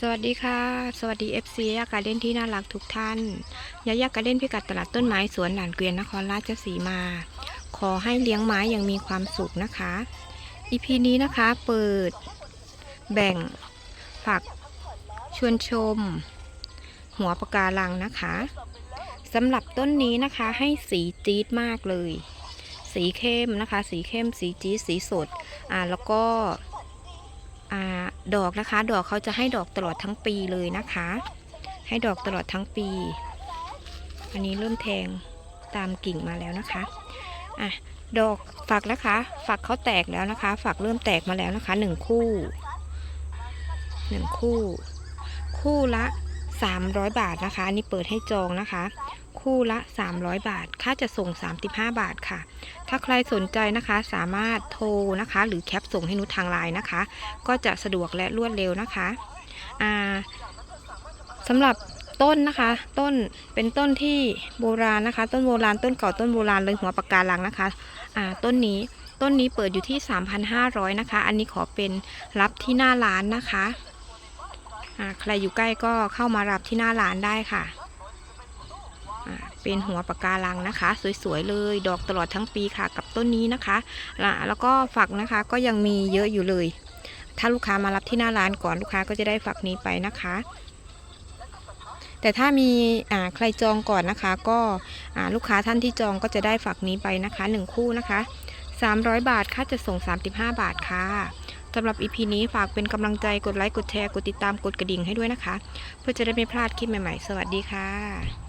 สวัสดีค่ะ สวัสดี FC ยาการเล่นที่น่ารักทุกท่านยายากาเล่นพิกัดตลาดต้นไม้สวนหลานเกวียนนครราชสีมา ขอให้เลี้ยงไม้อย่างมีความสุขนะคะ EP นี้นะคะเปิด แบ่งฝากชวนชม หัวปะการังนะคะสำหรับต้นนี้นะคะให้สีจี๊ดมากเลย สีเข้มนะคะ สีเข้มสีจี๊ดสีสดอ่าแล้วก็ ดอกนะคะ ดอกเขาจะให้ดอกตลอดทั้งปีเลยนะคะ ให้ดอกตลอดทั้งปี อันนี้เริ่มแทงตามกิ่งมาแล้วนะคะอะดอกฝักนะคะ ฝักเขาแตกแล้วนะคะ ฝักเริ่มแตกมาแล้วนะคะหนึ่งคู่หนึ่งคู่ คู่ละ 300 บาทนะคะ อันนี้เปิดให้จองนะคะ คู่ละ 300 บาท ค่าจะส่ง 35 บาทค่ะ ถ้าใครสนใจนะคะสามารถโทรนะคะ หรือแคปส่งให้นุชทางไลน์นะคะ ก็จะสะดวกและรวดเร็วนะคะอ่าสำหรับต้นนะคะ ต้นเป็นต้นที่โบราณนะคะ ต้นโบราณต้นเก่าต้นโบราณเลยหัวปากการังนะคะอ่าต้นนี้ต้นนี้เปิดอยู่ที่ 3,500 นะคะ อันนี้ขอเป็นรับที่หน้าร้านนะคะ ใครอยู่ใกล้ก็เข้ามารับที่หน้าร้านได้ค่ะ เป็นหัวปะการังนะคะ สวยๆเลย ดอกตลอดทั้งปีค่ะ กับต้นนี้นะคะละแล้วก็ฝักนะคะก็ยังมีเยอะอยู่เลย ถ้าลูกค้ามารับที่หน้าร้านก่อนลูกค้าก็จะได้ฝักนี้ไปนะคะแต่ถ้ามีอ่าใครจองก่อนนะคะ ก็อ่าลูกค้าท่านที่จองก็จะได้ฝักนี้ไปนะคะหนึ่งคู่นะคะ 300 บาทค่าจะส่ง 35 บาทค่ะสำหรับ EP นี้ฝากเป็นกำลังใจกดไลค์กดแชร์กดติดตามกดกระดิ่งให้ด้วยนะคะ เพื่อจะได้ไม่พลาดคลิปใหม่ๆ สวัสดีค่ะ